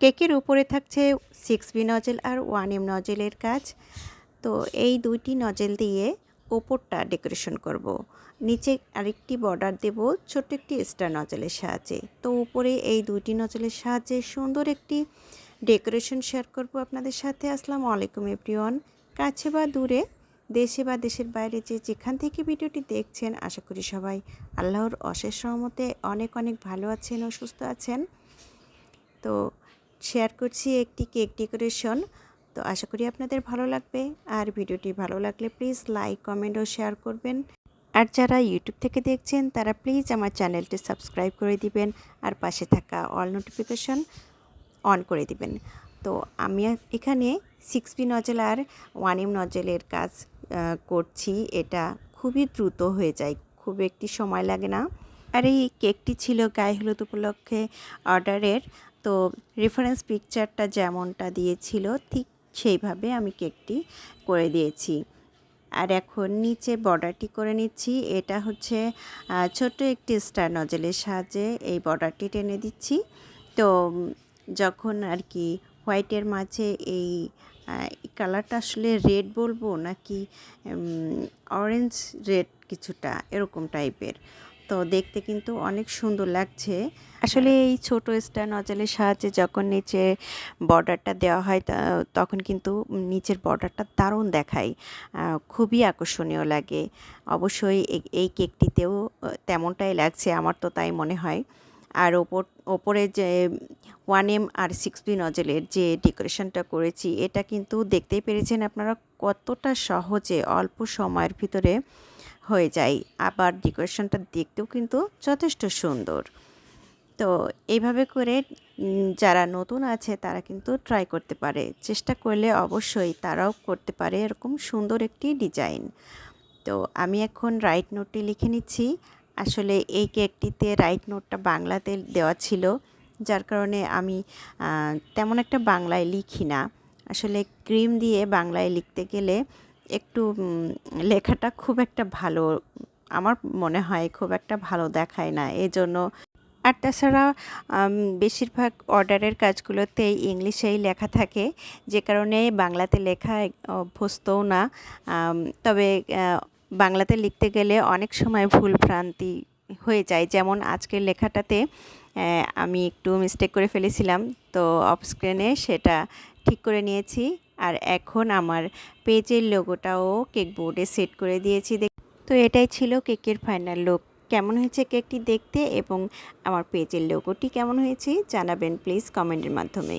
কেকের উপরে থাকছে সিক্স বি নজেল আর ওয়ান এম নজেলের কাজ। তো এই দুইটি নজেল দিয়ে ওপরটা ডেকোরেশন করব। নিচে আরেকটি বর্ডার দেব, ছোট্ট একটি স্টার নজলের সাহায্যে। তো উপরে এই দুইটি নজলের সাহায্যে সুন্দর একটি ডেকোরেশন শেয়ার করব আপনাদের সাথে। আসসালামু আলাইকুম এভরিওয়ান কাছে বা দূরে, দেশে বা দেশের বাইরে যে যেখান থেকে ভিডিওটি দেখছেন, আশা করি সবাই আল্লাহর অশেষ সহমতে অনেক অনেক ভালো আছেন ও সুস্থ আছেন। তো শেয়ার করছি একটি কেক ডেকোরেশন। তো আশা করি আপনাদের ভালো লাগবে। আর ভিডিওটি ভালো লাগলে প্লিজ লাইক, কমেন্ট ও শেয়ার করবেন। আর যারা ইউটিউব থেকে দেখছেন, তারা প্লিজ আমার চ্যানেলটি সাবস্ক্রাইব করে দিবেন আর পাশে থাকা অল নোটিফিকেশন অন করে দিবেন। তো আমি এখানে সিক্স পি নজেল আর ওয়ান এম নজেলের কাজ করছি। এটা খুবই দ্রুত হয়ে যায়, খুব একটি সময় লাগে না। আর এই কেকটি ছিল গায়ে হলুদ উপলক্ষে অর্ডারের। তো রেফারেন্স পিকচারটা যেমনটা দিয়েছিল, ঠিক সেইভাবে আমি কেকটি করে দিয়েছি। আর এখন নিচে বর্ডারটি করে নিচ্ছি। এটা হচ্ছে ছোট্ট একটি স্টার নজেলের সাহায্যে এই বর্ডারটি টেনে দিচ্ছি। তো যখন আর কি হোয়াইটের মাঝে এই কালারটা আসলে রেড বলব নাকি অরেঞ্জ রেড কিছুটা এরকম টাইপের তো দেখতে কিন্তু অনেক সুন্দর লাগছে। আসলে এই ছোট স্টার নজলের সাহায্যে যখন নিচে বর্ডারটা দেওয়া হয় তখন কিন্তু নিচের বর্ডারটা দারুণ দেখায়। খুবই আকর্ষণীয় লাগে। অবশ্যই এই কেকটিতেও তেমনটাই লাগছে, আমার তো তাই মনে হয়। আর ওপর, ওপরে যে ওয়ান এম আর সিক্স বি নজেলের যে ডেকোরেশনটা করেছি, এটা কিন্তু দেখতেই পেরেছেন আপনারা কতটা সহজে অল্প সময়ের ভিতরে হয়ে যায়। আবার ডেকোরেশনটা দেখতেও কিন্তু যথেষ্ট সুন্দর। তো এইভাবে করে যারা নতুন আছে তারা কিন্তু ট্রাই করতে পারে। চেষ্টা করলে অবশ্যই তারাও করতে পারে এরকম সুন্দর একটি ডিজাইন। তো আমি এখন রাইট নোটটি লিখে নিচ্ছি। আসলে এই কেকটিতে রাইট নোটটা বাংলাতে দেওয়া ছিল, যার কারণে আমি তেমন একটা বাংলায় লিখি না। আসলে ক্রিম দিয়ে বাংলায় লিখতে গেলে একটু লেখাটা খুব একটা ভালো, আমার মনে হয় খুব একটা ভালো দেখায় না। এই জন্য আর তাছাড়া বেশিরভাগ অর্ডারের কাজগুলোতেই ইংলিশেই লেখা থাকে, যে কারণে বাংলাতে লেখা অভ্যস্তও না। তবে বাংলাতে লিখতে গেলে অনেক সময় ভুল ভ্রান্তি হয়ে যায়। যেমন আজকের লেখাটাতে আমি একটু মিস্টেক করে ফেলেছিলাম, তো অফ স্ক্রিনে সেটা ঠিক করে নিয়েছি। আর এখন আমার পেজের লোগোটাও কেক বোর্ডে সেট করে দিয়েছি তো এটাই ছিল কেকের ফাইনাল লুক কেমন হয়েছে কেকটি দেখতে এবং আমার পেজের লোগোটি কেমন হয়েছে জানাবেন প্লিজ কমেন্টের মাধ্যমে।